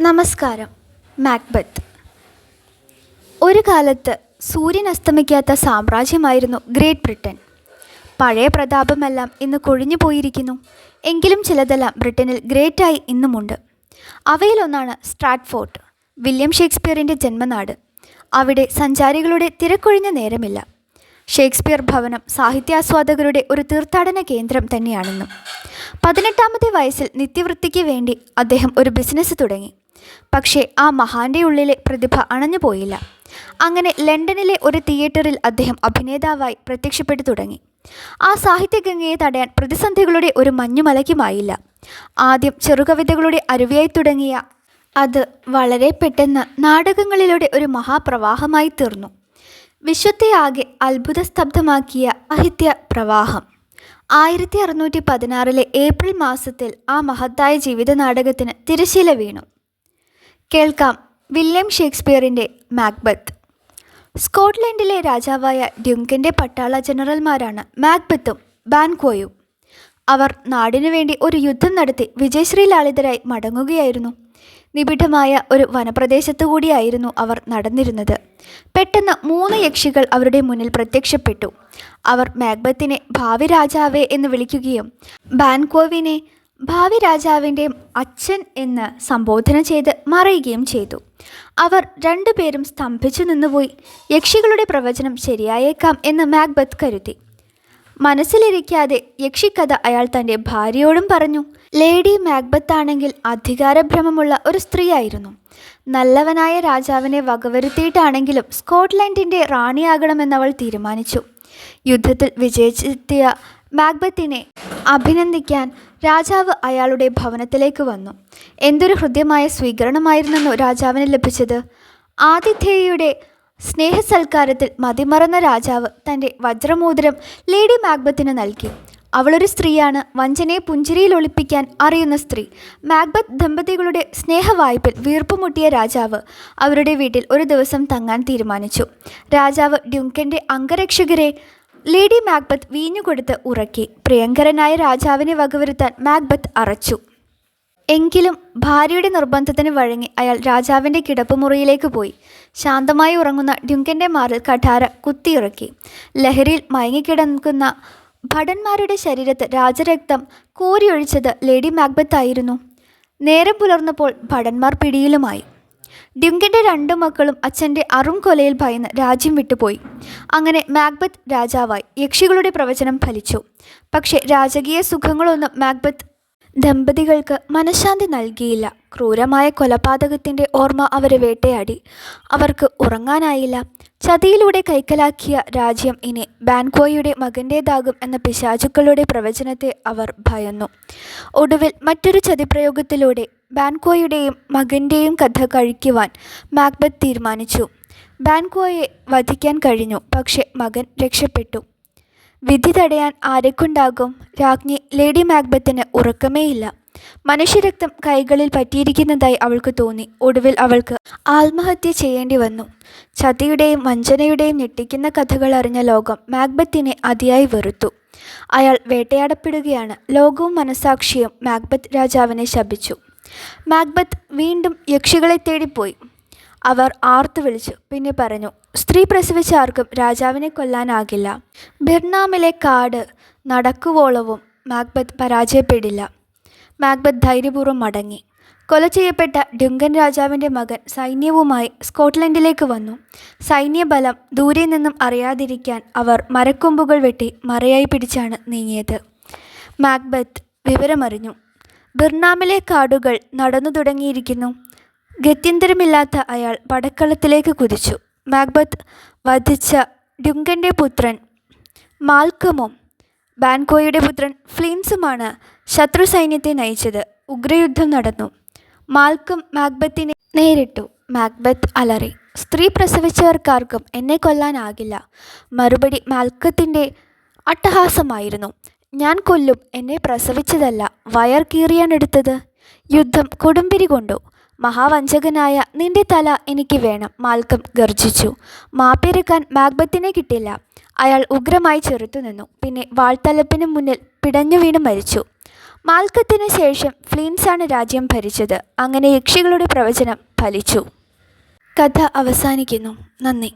നമസ്കാരം. മാക്ബത്ത്. ഒരു കാലത്ത് സൂര്യൻ അസ്തമിക്കാത്ത സാമ്രാജ്യമായിരുന്നു ഗ്രേറ്റ് ബ്രിട്ടൻ. പഴയ പ്രതാപമെല്ലാം ഇന്ന് കൊഴിഞ്ഞു പോയിരിക്കുന്നു. എങ്കിലും ചിലതെല്ലാം ബ്രിട്ടനിൽ ഗ്രേറ്റായി ഇന്നുമുണ്ട്. അവയിലൊന്നാണ് സ്ട്രാറ്റ്ഫോർട്ട് വില്യം ഷേക്സ്പിയറിന്റെ ജന്മനാട്. അവിടെ സഞ്ചാരികളുടെ തിരക്കൊഴിഞ്ഞ നേരമില്ല. ഷേക്സ്പിയർ ഭവനം സാഹിത്യാസ്വാദകരുടെ ഒരു തീർത്ഥാടന കേന്ദ്രം തന്നെയാണെന്നും. പതിനെട്ടാമത്തെ വയസ്സിൽ നിത്യവൃത്തിക്ക് വേണ്ടി അദ്ദേഹം ഒരു ബിസിനസ് തുടങ്ങി. പക്ഷേ ആ മഹാന്റെ ഉള്ളിലെ പ്രതിഭ അണഞ്ഞു പോയില്ല. അങ്ങനെ ലണ്ടനിലെ ഒരു തിയേറ്ററിൽ അദ്ദേഹം അഭിനേതാവായി പ്രത്യക്ഷപ്പെട്ടു തുടങ്ങി. ആ സാഹിത്യഗംഗയെ തടയാൻ പ്രതിസന്ധികളുടെ ഒരു മഞ്ഞുമലയ്ക്കുമായില്ല ആദ്യം ചെറുകവിതകളുടെ അരുവിയായി തുടങ്ങിയ അത് വളരെ പെട്ടെന്ന് നാടകങ്ങളിലൂടെ ഒരു മഹാപ്രവാഹമായി തീർന്നു. വിശ്വത്തെയാകെ അത്ഭുതസ്തബ്ധമാക്കിയ സാഹിത്യ പ്രവാഹം. ആയിരത്തി അറുന്നൂറ്റി പതിനാറിലെ ഏപ്രിൽ മാസത്തിൽ ആ മഹത്തായ ജീവിത നാടകത്തിന് തിരശീല വീണു. കേൾക്കാം വില്യം ഷേക്സ്പിയറിന്റെ മാക്ബത്ത്. സ്കോട്ട്ലൻഡിലെ രാജാവായ ഡ്യുങ്കന്റെ പട്ടാള ജനറൽമാരാണ് മാക്ബത്തും ബാൻകോയും അവർ നാടിനു വേണ്ടി ഒരു യുദ്ധം നടത്തി വിജയശ്രീ ലാളിതരായി മടങ്ങുകയായിരുന്നു. നിബിഡമായ ഒരു വനപ്രദേശത്തുകൂടിയായിരുന്നു അവർ നടന്നിരുന്നത്. പെട്ടെന്ന് മൂന്ന് യക്ഷികൾ അവരുടെ മുന്നിൽ പ്രത്യക്ഷപ്പെട്ടു. അവർ മാക്ബത്തിനെ ഭാവി രാജാവേ എന്ന് വിളിക്കുകയും ബാൻകോവിനെ ഭാവി രാജാവിന്റെ അച്ഛൻ എന്ന് സംബോധന ചെയ്ത് മറയുകയും ചെയ്തു. അവർ രണ്ടുപേരും സ്തംഭിച്ചു നിന്നുപോയി. യക്ഷികളുടെ പ്രവചനം ശരിയായേക്കാം എന്ന് മാക്ബത്ത് കരുതി. മനസ്സിലിരിക്കാതെ യക്ഷിക്കഥ അയാൾ തന്റെ ഭാര്യയോടും പറഞ്ഞു ലേഡി മാക്ബത്ത് ആണെങ്കിൽ അധികാരഭ്രമമുള്ള ഒരു സ്ത്രീയായിരുന്നു. നല്ലവനായ രാജാവിനെ വകവരുത്തിയിട്ടാണെങ്കിലും സ്കോട്ട്ലൻഡിന്റെ റാണിയാകണമെന്നവൾ തീരുമാനിച്ചു. യുദ്ധത്തിൽ വിജയിച്ചെത്തിയ മാക്ബത്തിനെ അഭിനന്ദിക്കാൻ രാജാവ് അയാളുടെ ഭവനത്തിലേക്ക് വന്നു. എന്തൊരു ഹൃദ്യമായ സ്വീകരണമായിരുന്നു രാജാവിന് ലഭിച്ചത്. ആതിഥേയയുടെ സ്നേഹസൽക്കാരത്തിൽ മതിമറന്ന രാജാവ് തന്റെ വജ്രമോതിരം ലേഡി മാഗ്ബത്തിന് നൽകി. അവളൊരു സ്ത്രീയാണ് വഞ്ചനയെ പുഞ്ചിരിയിൽ ഒളിപ്പിക്കാൻ അറിയുന്ന സ്ത്രീ. മാഗ്ബത്ത് ദമ്പതികളുടെ സ്നേഹവായ്പിൽ വീർപ്പുമുട്ടിയ രാജാവ് അവരുടെ വീട്ടിൽ ഒരു ദിവസം തങ്ങാൻ തീരുമാനിച്ചു. രാജാവ് ഡ്യുങ്കന്റെ അംഗരക്ഷകരെ ലേഡി മാക്ബത്ത് വീഞ്ഞുകൊടുത്ത് ഉറക്കി. പ്രിയങ്കരനായ രാജാവിനെ വകവരുത്താൻ മാക്ബത്ത് അറച്ചു. എങ്കിലും ഭാര്യയുടെ നിർബന്ധത്തിന് വഴങ്ങി അയാൾ രാജാവിന്റെ കിടപ്പുമുറിയിലേക്ക് പോയി. ശാന്തമായി ഉറങ്ങുന്ന ഡ്യുങ്കന്റെ മാറിൽ കഠാര കുത്തിയിറക്കി. ലഹരിയിൽ മയങ്ങിക്കിടക്കുന്ന ഭടന്മാരുടെ ശരീരത്ത് രാജരക്തം കോരിയൊഴിച്ചത് ലേഡി മാക്ബത്തായിരുന്നു നേരം പുലർന്നപ്പോൾ ഭടന്മാർ പിടിയിലുമായി. ഡ്യുങ്കിന്റെ രണ്ടു മക്കളും അച്ഛന്റെ അറും കൊലയിൽ ഭയന്ന് രാജ്യം വിട്ടുപോയി. അങ്ങനെ മാക്ബത്ത് രാജാവായി. യക്ഷികളുടെ പ്രവചനം ഫലിച്ചു. പക്ഷേ രാജകീയ സുഖങ്ങളൊന്നും മാക്ബത്ത് ദമ്പതികൾക്ക് മനഃശാന്തി നൽകിയില്ല. ക്രൂരമായ കൊലപാതകത്തിന്റെ ഓർമ്മ അവരെ വേട്ടയാടി. അവർക്ക് ഉറങ്ങാനായില്ല. ചതിയിലൂടെ കൈക്കലാക്കിയ രാജ്യം ഇനി ബാൻകോയുടെ മകന്റേതാകും എന്ന പിശാചുക്കളുടെ പ്രവചനത്തെ അവർ ഭയന്നു. ഒടുവിൽ മറ്റൊരു ചതിപ്രയോഗത്തിലൂടെ ബാൻകോയുടെയും മകന്റെയും കഥ കഴിക്കുവാൻ മാക്ബത്ത് തീരുമാനിച്ചു. ബാൻകോയെ വധിക്കാൻ കഴിഞ്ഞു പക്ഷെ മകൻ രക്ഷപ്പെട്ടു. വിധി തടയാൻ ആരെക്കുണ്ടാകും? രാജ്ഞി ലേഡി മാക്ബത്തിന് ഉറക്കമേയില്ല. മനുഷ്യരക്തം കൈകളിൽ പറ്റിയിരിക്കുന്നതായി അവൾക്ക് തോന്നി. ഒടുവിൽ അവൾക്ക് ആത്മഹത്യ ചെയ്യേണ്ടി വന്നു. ചതിയുടെയും വഞ്ചനയുടെയും ഞെട്ടിക്കുന്ന കഥകൾ അറിഞ്ഞ ലോകം മാക്ബത്തിനെ അതിയായി വെറുത്തു. അയാൾ വേട്ടയാടപ്പെടുകയാണ്. ലോകവും മനസാക്ഷിയും മാക്ബത്ത് രാജാവിനെ ശപിച്ചു. മാക്ബത്ത് വീണ്ടും യക്ഷികളെ തേടിപ്പോയി. അവർ ആർത്തു വിളിച്ചു. പിന്നെ പറഞ്ഞു സ്ത്രീ പ്രസവിച്ച ആർക്കും രാജാവിനെ കൊല്ലാനാകില്ല. ബിർനാമിലെ കാട് നടക്കുവോളവും മാക്ബത്ത് പരാജയപ്പെടില്ല. മാക്ബത്ത് ധൈര്യപൂർവം മടങ്ങി. കൊല ചെയ്യപ്പെട്ട ഡ്യുങ്കൻ രാജാവിന്റെ മകൻ സൈന്യവുമായി സ്കോട്ട്ലൻഡിലേക്ക് വന്നു. സൈന്യബലം ദൂരെ നിന്നും അറിയാതിരിക്കാൻ അവർ മരക്കൊമ്പുകൾ വെട്ടി മറയായി പിടിച്ചാണ് നീങ്ങിയത്. മാക്ബത്ത് വിവരമറിഞ്ഞു. ബിർനാമിലെ കാടുകൾ നടന്നു തുടങ്ങിയിരിക്കുന്നു. ഗത്യന്തരമില്ലാത്ത അയാൾ പടക്കളത്തിലേക്ക് കുതിച്ചു. മാക്ബത്ത് വധിച്ച ഡ്യുങ്കന്റെ പുത്രൻ മാൽക്കമും ബാൻകോയുടെ പുത്രൻ ഫ്ലിംസുമാണ് ശത്രു സൈന്യത്തെ നയിച്ചത്. ഉഗ്രയുദ്ധം നടന്നു. മാൽക്കം മാക്ബത്തിനെ നേരിട്ടു. മാക്ബത്ത് അലറി സ്ത്രീ പ്രസവിച്ചവർക്കാർക്കും എന്നെ കൊല്ലാനാകില്ല. മറുപടി മാൽക്കത്തിന്റെ അട്ടഹാസമായിരുന്നു. ഞാൻ കൊല്ലും എന്നെ പ്രസവിച്ചതല്ല. വയർ കീറിയാണെടുത്തത് യുദ്ധം കൊടുമ്പിരി കൊണ്ടു. മഹാവഞ്ചകനായ നിന്റെ തല എനിക്ക് വേണം. മാൽക്കം ഗർജിച്ചു മാപ്പിരക്കാൻ മാഗ്ബത്തിനെ കിട്ടില്ല. അയാൾ ഉഗ്രമായി ചെറുത്തു നിന്നു. പിന്നെ വാൾത്തലപ്പിന് മുന്നിൽ പിടഞ്ഞു വീണ് മരിച്ചു. മാൽക്കത്തിന് ശേഷം ഫ്ലീൻസാണ് രാജ്യം ഭരിച്ചത്. അങ്ങനെ യക്ഷികളുടെ പ്രവചനം ഫലിച്ചു. കഥ അവസാനിക്കുന്നു. നന്ദി.